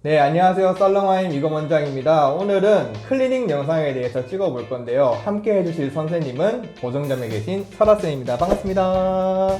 네, 안녕하세요. 썰렁와임 이거 원장입니다. 오늘은 클리닝 영상에 대해서 찍어 볼 건데요. 함께 해주실 선생님은 보정점에 계신 설아쌤입니다. 반갑습니다.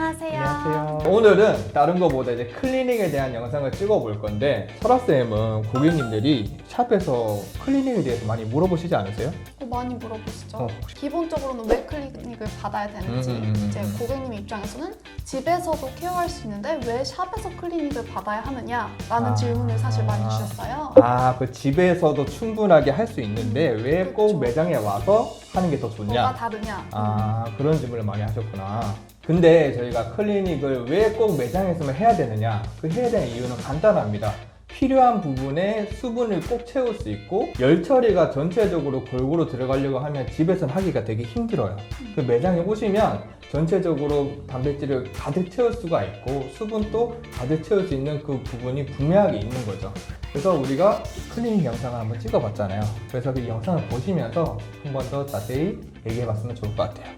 안녕하세요. 안녕하세요. 오늘은 다른 거보다 이제 클리닝에 대한 영상을 찍어볼 건데 설아쌤은 고객님들이 샵에서 클리닝에 대해서 많이 물어보시지 않으세요? 어, 많이 물어보시죠. 어. 기본적으로는 왜 클리닉을 받아야 되는지 음, 음, 음, 이제 음. 고객님 입장에서는 집에서도 케어할 수 있는데 왜 샵에서 클리닉을 받아야 하느냐라는 아. 질문을 사실 많이 주셨어요. 아, 그 집에서도 충분하게 할 수 있는데 왜 꼭 그렇죠. 매장에 와서 하는 게 더 뭐가 좋냐? 다르냐? 아 그런 질문을 많이 하셨구나. 근데 저희가 클리닉을 왜 꼭 매장에서만 해야 되느냐? 그 해야 되는 이유는 간단합니다. 필요한 부분에 수분을 꼭 채울 수 있고 열 처리가 전체적으로 골고루 들어가려고 하면 집에서는 하기가 되게 힘들어요. 그 매장에 오시면 전체적으로 단백질을 가득 채울 수가 있고 수분도 가득 채울 수 있는 그 부분이 분명하게 있는 거죠. 그래서 우리가 클리닉 영상을 한번 찍어봤잖아요. 그래서 그 영상을 보시면서 한 번 더 자세히 얘기해봤으면 좋을 것 같아요.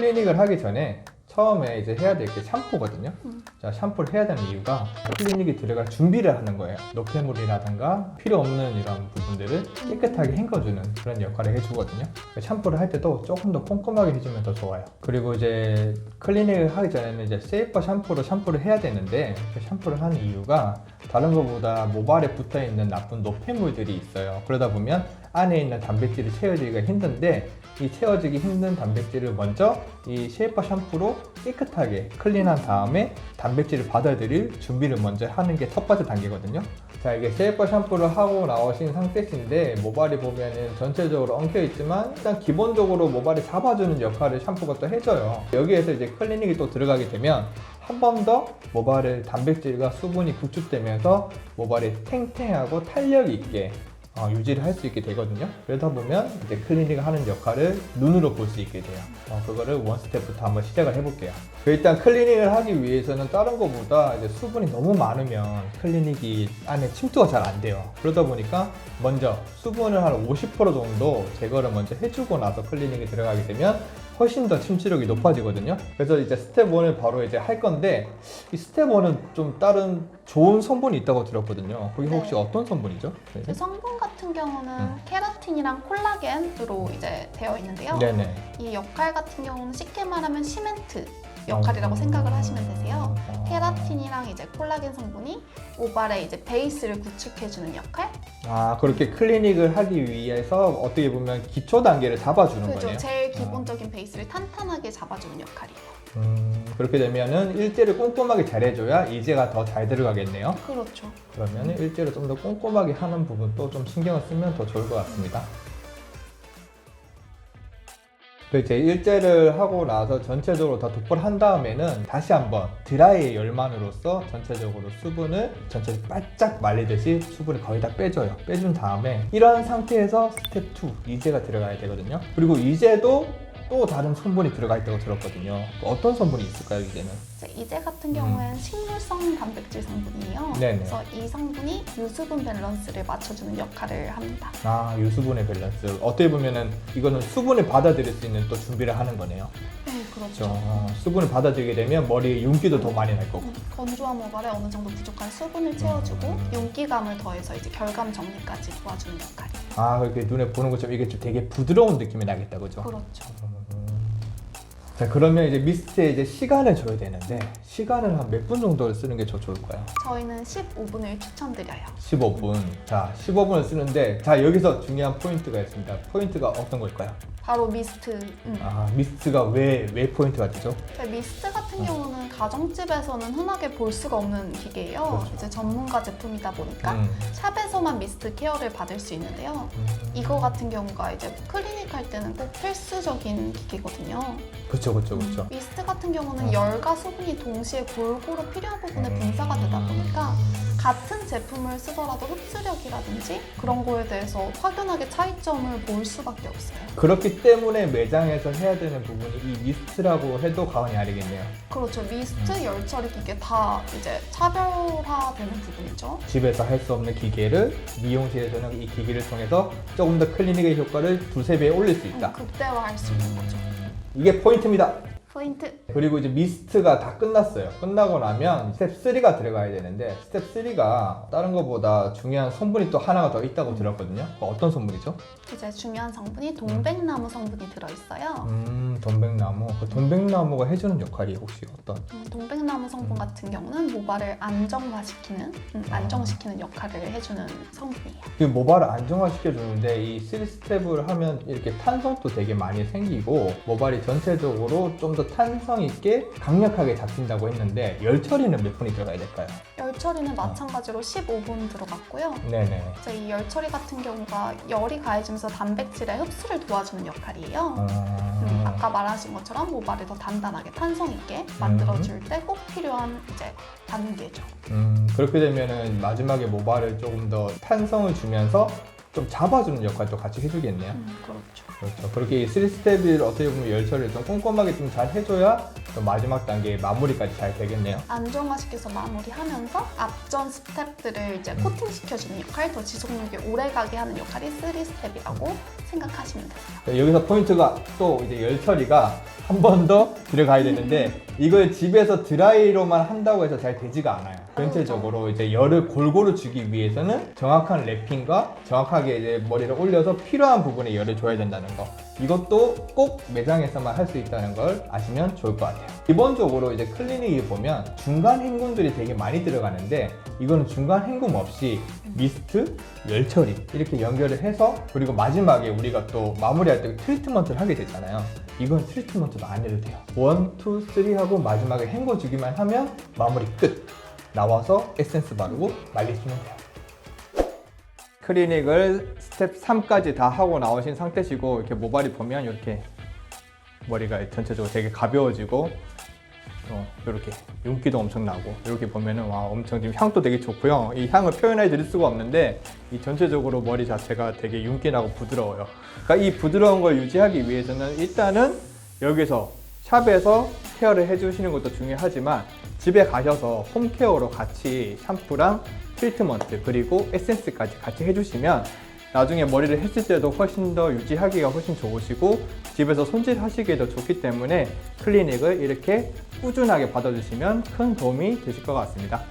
클리닉을 하기 전에 처음에 이제 해야 될 게 샴푸거든요. 음. 자, 샴푸를 해야 되는 이유가 클리닉에 들어갈 준비를 하는 거예요. 노폐물이라든가 필요 없는 이런 부분들을 깨끗하게 헹궈주는 그런 역할을 해주거든요. 샴푸를 할 때도 조금 더 꼼꼼하게 해주면 더 좋아요. 그리고 이제 클리닉을 하기 전에는 이제 세이퍼 샴푸로 샴푸를 해야 되는데 그 샴푸를 하는 이유가 다른 것보다 모발에 붙어 있는 나쁜 노폐물들이 있어요. 그러다 보면 안에 있는 단백질이 채워지기가 힘든데 이 채워지기 힘든 단백질을 먼저 이 쉐이퍼 샴푸로 깨끗하게 클린한 다음에 단백질을 받아들일 준비를 먼저 하는 게 첫 번째 단계거든요. 자, 이게 쉐이퍼 샴푸를 하고 나오신 상태신데 모발이 보면은 전체적으로 엉켜 있지만 일단 기본적으로 모발을 잡아주는 역할을 샴푸가 또 해줘요. 여기에서 이제 클리닉이 또 들어가게 되면 한 번 더 모발을 단백질과 수분이 구축되면서 모발이 탱탱하고 탄력 있게 어, 유지를 할 수 있게 되거든요. 그러다 보면 이제 클리닉을 하는 역할을 눈으로 볼 수 있게 돼요. 어, 그거를 원 스텝부터 한번 시작을 해볼게요. 그 일단 클리닉을 하기 위해서는 다른 것보다 이제 수분이 너무 많으면 클리닉이 안에 침투가 잘 안 돼요. 그러다 보니까 먼저 수분을 한 50% 정도 제거를 먼저 해주고 나서 클리닉에 들어가게 되면 훨씬 더 침투력이 높아지거든요. 그래서 이제 스텝 1을 바로 이제 할 건데 이 스텝 1은 좀 다른 좋은 성분이 있다고 들었거든요. 그게 혹시 네. 어떤 성분이죠? 그 성분 같은 경우는 음. 케라틴이랑 콜라겐으로 이제 되어 있는데요. 네네. 이 역할 같은 경우는 쉽게 말하면 시멘트 역할이라고 어. 생각을 하시면 되세요. 어. 케라틴이랑 이제 콜라겐 성분이 모발의 이제 베이스를 구축해주는 역할? 아 그렇게 클리닉을 하기 위해서 어떻게 보면 기초 단계를 잡아주는 그죠. 거네요. 제일 기본적인 베이스를 탄탄하게 잡아주는 역할이에요. 음, 그렇게 되면은 일제를 꼼꼼하게 잘해줘야 이제가 더 잘 들어가겠네요. 그렇죠. 그러면 일제를 좀 더 꼼꼼하게 하는 부분도 좀 신경을 쓰면 더 좋을 것 같습니다. 그 이제 일제를 하고 나서 전체적으로 다 도포를 한 다음에는 다시 한번 드라이의 열만으로써 전체적으로 수분을 전체적으로 바짝 말리듯이 수분을 거의 다 빼줘요. 빼준 다음에 이런 상태에서 스텝 2 이제가 들어가야 되거든요. 그리고 이제도 또 다른 성분이 들어가 있다고 들었거든요. 어떤 성분이 있을까요, 이제는? 이제 이제 같은 경우에는 식물성 단백질 성분이에요. 음. 네네. 그래서 이 성분이 유수분 밸런스를 맞춰주는 역할을 합니다. 아 유수분의 밸런스 어떻게 보면은 이거는 수분을 받아들일 수 있는 또 준비를 하는 거네요 네, 그렇죠 그렇죠. 어, 수분을 받아들이게 되면 머리에 윤기도 더 많이 날 거고 음, 건조한 모발에 어느 정도 부족한 수분을 채워주고 음. 윤기감을 더해서 이제 결감 정리까지 도와주는 역할이에요. 아 그렇게 눈에 보는 것처럼 이게 좀 되게 부드러운 느낌이 나겠다 그죠 그렇죠. 음. 자 그러면 이제 미스트에 이제 시간을 줘야 되는데 시간을 한 몇 분 정도를 쓰는 게 더 좋을까요? 저희는 15분을 추천드려요. 15분 자 15분을 쓰는데 자 여기서 중요한 포인트가 있습니다 포인트가 어떤 걸까요? 바로 미스트. 음. 아 미스트가 왜 왜 포인트가 되죠? 근데 미스트 같은 경우는 가정집에서는 흔하게 볼 수가 없는 기계예요. 그렇죠. 이제 전문가 제품이다 보니까 음. 샵에서만 미스트 케어를 받을 수 있는데요. 음. 이거 같은 경우가 이제 클리닉 할 때는 꼭 필수적인 기계거든요. 그쵸 그쵸 그쵸 미스트 같은 경우는 음. 열과 수분이 동시에 골고루 필요한 부분에 분사가 되다 보니까 같은 제품을 쓰더라도 흡수력이라든지 그런 거에 대해서 확연하게 차이점을 볼 수밖에 없어요. 그렇기 때문에 매장에서 해야 되는 부분이 이 미스트라고 해도 과언이 아니겠네요. 그렇죠. 미스트, 음. 열처리 기계 다 이제 차별화되는 부분이죠. 집에서 할 수 없는 기계를 미용실에서는 이 기기를 통해서 조금 더 클리닉의 효과를 두세 배 올릴 수 음, 있다. 극대화할 수 있는 거죠. 이게 포인트입니다. 포인트. 그리고 이제 미스트가 다 끝났어요. 끝나고 나면 스텝 3가 들어가야 되는데 스텝 3가 다른 것보다 중요한 성분이 또 하나가 더 있다고 들었거든요. 그거 어떤 성분이죠? 이제 중요한 성분이 동백나무 성분이 들어있어요. 음, 돈백나무. 그 돈백나무가 해주는 역할이 혹시 어떤? 음, 동백나무 성분 같은 경우는 모발을 안정화시키는, 음, 안정시키는 역할을 해주는 성분이에요. 그 모발을 안정화시켜 주는데 이 3스텝을 하면 이렇게 탄성도 되게 많이 생기고 모발이 전체적으로 좀 더 탄성 있게 강력하게 잡힌다고 했는데 열 처리는 몇 분이 들어가야 될까요? 열 처리는 마찬가지로 15분 들어갔고요. 네네. 이제 이 열 처리 같은 경우가 열이 가해지면서 단백질의 흡수를 도와주는 역할이에요. 음, 어... 아까 말하신 것처럼 모발을 더 단단하게 탄성 있게 만들어줄 때 꼭 필요한 이제 단계죠. 음, 그렇게 되면은 마지막에 모발을 조금 더 탄성을 주면서 좀 잡아주는 역할도 같이 해주겠네요. 음, 그렇죠. 그렇죠. 그렇게 이 3스텝을 어떻게 보면 열 처리를 좀 꼼꼼하게 좀 잘 해줘야 또 마지막 단계 마무리까지 잘 되겠네요. 안정화시켜서 마무리하면서 앞전 스텝들을 이제 음. 코팅시켜주는 역할, 더 지속력이 오래가게 하는 역할이 3스텝이라고 생각하시면 되세요. 여기서 포인트가 또 이제 열 처리가 한 번 더 들어가야 되는데 이걸 집에서 드라이로만 한다고 해서 잘 되지가 않아요. 전체적으로 이제 열을 골고루 주기 위해서는 정확한 랩핑과 정확하게 이제 머리를 올려서 필요한 부분에 열을 줘야 된다는 거. 이것도 꼭 매장에서만 할 수 있다는 걸 아시면 좋을 것 같아요. 기본적으로 이제 클리닉을 보면 중간 행군들이 되게 많이 들어가는데 이거는 중간 행군 없이 미스트, 열 처리 이렇게 연결을 해서 그리고 마지막에 우리가 또 마무리할 때 트리트먼트를 하게 되잖아요. 이건 트리트먼트도 안 해도 돼요. 원, 투, 쓰리 하고 마지막에 헹궈 주기만 하면 마무리 끝. 나와서 에센스 바르고 말리시면 돼요. 클리닉을 스텝 3까지 다 하고 나오신 상태시고 이렇게 모발이 보면 이렇게 머리가 전체적으로 되게 가벼워지고 어, 이렇게 윤기도 엄청 나고 이렇게 보면은 와 엄청 지금 향도 되게 좋고요. 이 향을 표현해 드릴 수가 없는데 이 전체적으로 머리 자체가 되게 윤기 나고 부드러워요. 그러니까 이 부드러운 걸 유지하기 위해서는 일단은 여기서 샵에서 케어를 해주시는 것도 중요하지만 집에 가셔서 홈케어로 같이 샴푸랑 트리트먼트 그리고 에센스까지 같이 해주시면 나중에 머리를 했을 때도 훨씬 더 유지하기가 훨씬 좋으시고 집에서 손질하시기에도 좋기 때문에 클리닉을 이렇게 꾸준하게 받아주시면 큰 도움이 되실 것 같습니다.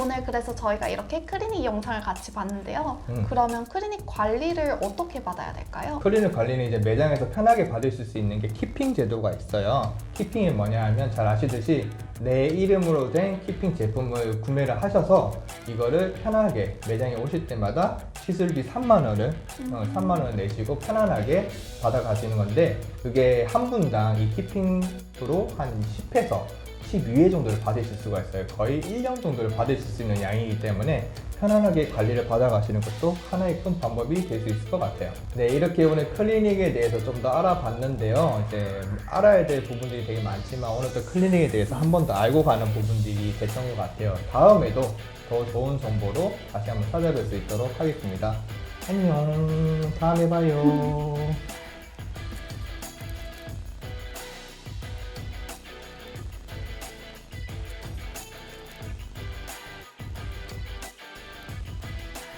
오늘 그래서 저희가 이렇게 클리닉 영상을 같이 봤는데요. 음. 그러면 클리닉 관리를 어떻게 받아야 될까요? 클리닉 관리는 이제 매장에서 편하게 받으실 수 있는 게 키핑 제도가 있어요. 키핑이 뭐냐 하면 잘 아시듯이 내 이름으로 된 키핑 제품을 구매를 하셔서 이거를 편하게 매장에 오실 때마다 시술비 3만 원을 어, 3만 원을 내시고 편안하게 받아가시는 건데 그게 한 분당 이 키핑으로 한 10회서 12회 정도를 받으실 수가 있어요. 거의 1년 정도를 받으실 수 있는 양이기 때문에 편안하게 관리를 받아가시는 것도 하나의 큰 방법이 될 수 있을 것 같아요. 네, 이렇게 오늘 클리닉에 대해서 좀 더 알아봤는데요. 이제 알아야 될 부분들이 되게 많지만 오늘 또 클리닉에 대해서 한 번 더 알고 가는 부분들이 됐던 것 같아요. 다음에도 더 좋은 정보로 다시 한번 찾아뵐 수 있도록 하겠습니다. 안녕. 다음에 봐요.